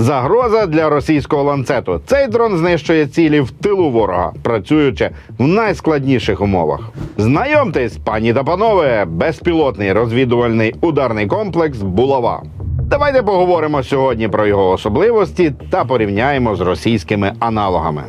Загроза для російського ланцету. Цей дрон знищує цілі в тилу ворога, працюючи в найскладніших умовах. Знайомтесь, пані та панове, безпілотний розвідувальний ударний комплекс Булава. Давайте поговоримо сьогодні про його особливості та порівняємо з російськими аналогами.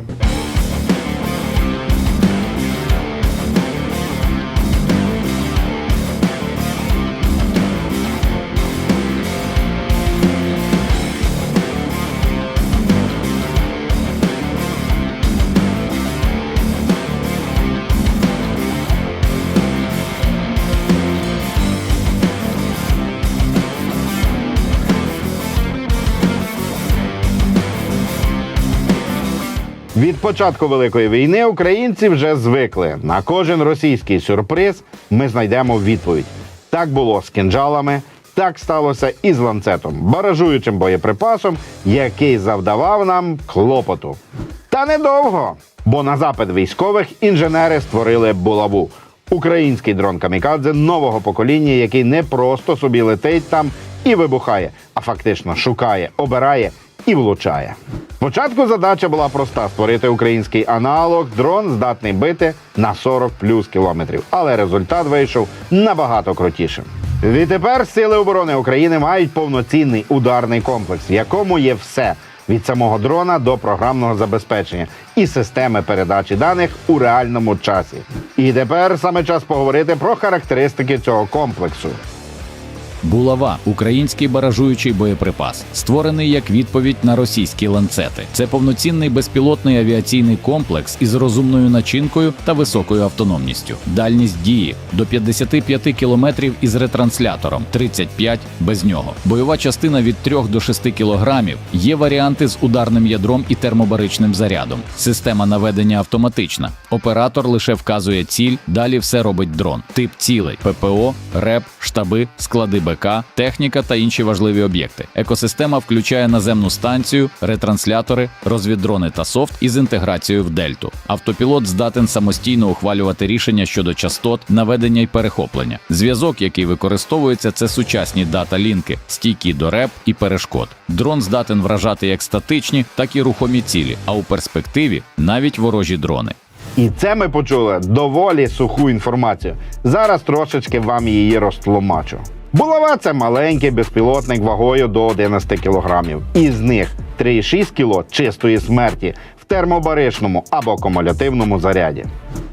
Від початку великої війни українці вже звикли. На кожен російський сюрприз ми знайдемо відповідь. Так було з кінжалами, так сталося і з ланцетом, баражуючим боєприпасом, який завдавав нам клопоту. Та недовго, бо на запит військових інженери створили булаву. Український дрон камікадзе нового покоління, який не просто собі летить там і вибухає, а фактично шукає, обирає і влучає. Спочатку задача була проста: створити український аналог. Дрон здатний бити на 40 плюс кілометрів. Але результат вийшов набагато крутішим. Відтепер сили оборони України мають повноцінний ударний комплекс, в якому є все. Від самого дрона до програмного забезпечення і системи передачі даних у реальному часі. І тепер саме час поговорити про характеристики цього комплексу. Булава український баражуючий боєприпас, створений як відповідь на російські ланцети. Це повноцінний безпілотний авіаційний комплекс із розумною начинкою та високою автономністю. Дальність дії до 55 кілометрів із ретранслятором, 35 без нього. Бойова частина від 3 до 6 кілограмів. Є варіанти з ударним ядром і термобаричним зарядом. Система наведення автоматична. Оператор лише вказує ціль, далі все робить дрон. Тип цілей: ППО, РЕП, штаби, склади БК, техніка та інші важливі об'єкти. Екосистема включає наземну станцію, ретранслятори, розвіддрони та софт із інтеграцією в дельту. Автопілот здатен самостійно ухвалювати рішення щодо частот, наведення й перехоплення. Зв'язок, який використовується, це сучасні дата-лінки, стійкі до реп і перешкод. Дрон здатен вражати як статичні, так і рухомі цілі, а у перспективі навіть ворожі дрони. І це ми почули доволі суху інформацію. Зараз трошечки вам її розтлумачу. Булава це маленький безпілотник вагою до 11 кілограмів. Із них 3,6 кіло чистої смерті в термобаричному або кумулятивному заряді.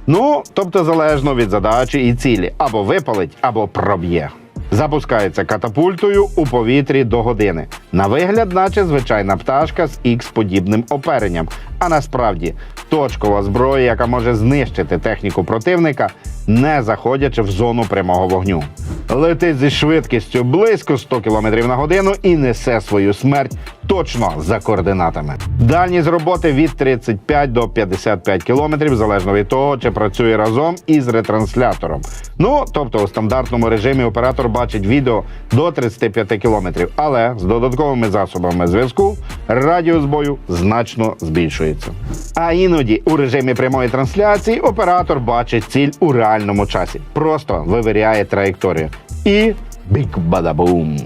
Ну, тобто залежно від задачі і цілі, або випалить, або проб'є. Запускається катапультою у повітрі до години. На вигляд, наче звичайна пташка з ікс-подібним оперенням. А насправді точкова зброя, яка може знищити техніку противника, не заходячи в зону прямого вогню. Летить зі швидкістю близько 100 км на годину і несе свою смерть точно за координатами. Дальність роботи від 35 до 55 км, залежно від того, чи працює разом із ретранслятором. Ну, тобто у стандартному режимі оператор бачить відео до 35 км, але з додатковими засобами зв'язку радіус бою значно збільшується. А іноді у режимі прямої трансляції оператор бачить ціль у реальному часі, просто вивіряє траєкторію. І бік-бадабум.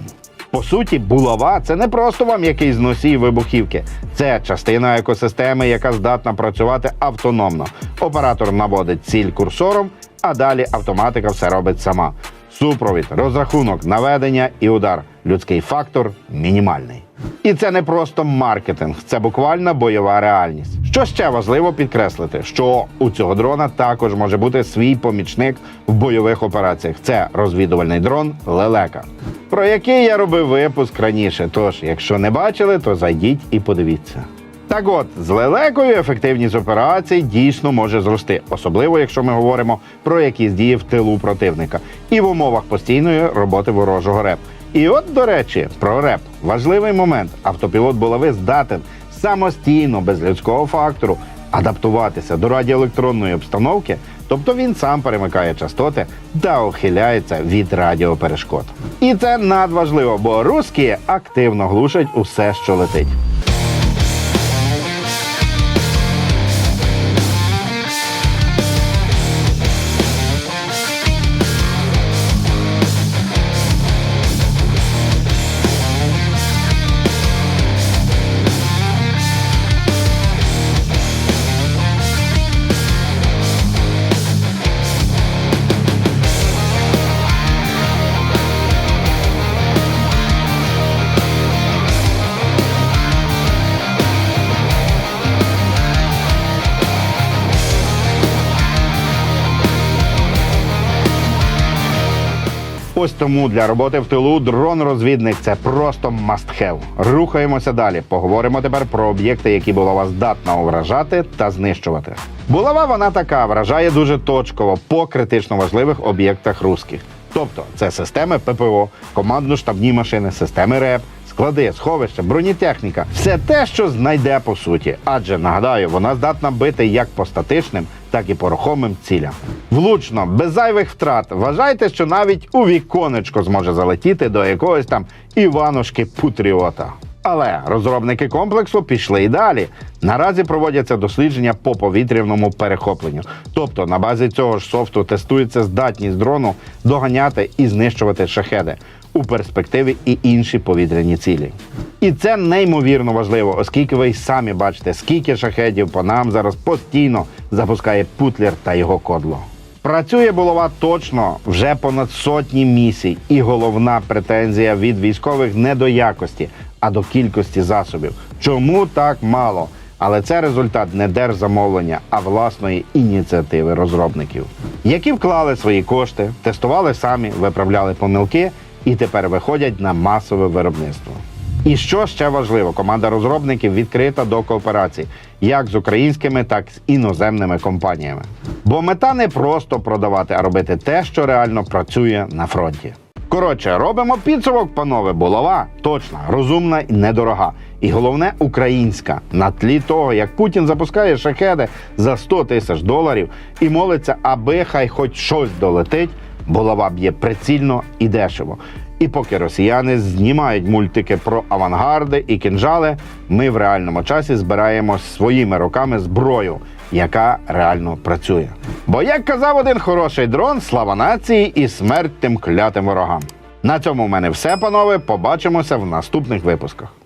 По суті, булава це не просто вам якийсь носій вибухівки. Це частина екосистеми, яка здатна працювати автономно. Оператор наводить ціль курсором, а далі автоматика все робить сама. Супровід, розрахунок, наведення і удар. Людський фактор мінімальний. І це не просто маркетинг, це буквально бойова реальність. Що ще важливо підкреслити, що у цього дрона також може бути свій помічник в бойових операціях. Це розвідувальний дрон Лелека, про який я робив випуск раніше. Тож, якщо не бачили, то зайдіть і подивіться. Так от, з лелекою ефективність операцій дійсно може зрости, особливо якщо ми говоримо про якісь дії в тилу противника і в умовах постійної роботи ворожого реп. І от, до речі, про реп важливий момент. Автопілот булави здатен самостійно, без людського фактору, адаптуватися до радіоелектронної обстановки, тобто він сам перемикає частоти та ухиляється від радіоперешкод. І це надважливо, бо русські активно глушать усе, що летить. Ось тому для роботи в тилу дрон-розвідник це просто must-have. Рухаємося далі. Поговоримо тепер про об'єкти, які булава здатна вражати та знищувати. Булава вона така вражає дуже точково по критично важливих об'єктах русських. Тобто це системи ППО, командно-штабні машини, системи РЕП, склади, сховища, бронетехніка все те, що знайде по суті. Адже нагадаю, вона здатна бити як по статичним, так і по рухомим цілям. Влучно, без зайвих втрат. Вважайте, що навіть у віконечко зможе залетіти до якогось там Іванушки Путріота. Але розробники комплексу пішли і далі. Наразі проводяться дослідження по повітряному перехопленню. Тобто на базі цього ж софту тестується здатність дрону доганяти і знищувати шахеди у перспективі і інші повітряні цілі. І це неймовірно важливо, оскільки ви й самі бачите, скільки шахедів по нам зараз постійно запускає Путлер та його кодло. Працює булава точно вже понад сотні місій, і головна претензія від військових не до якості, а до кількості засобів. Чому так мало? Але це результат не держзамовлення, а власної ініціативи розробників, які вклали свої кошти, тестували самі, виправляли помилки і тепер виходять на масове виробництво. І що ще важливо, команда розробників відкрита до кооперації як з українськими, так і з іноземними компаніями. Бо мета не просто продавати, а робити те, що реально працює на фронті. Коротше, робимо підсумок, панове, булава точна, розумна і недорога. І головне українська на тлі того, як Путін запускає шахеди за 100 тисяч доларів і молиться, аби хай хоч щось долетить. Булава б'є прицільно і дешево. І поки росіяни знімають мультики про авангарди і кінжали, ми в реальному часі збираємо своїми руками зброю, яка реально працює. Бо як казав один хороший дрон, слава нації і смерть тим клятим ворогам. На цьому в мене все, панове. Побачимося в наступних випусках.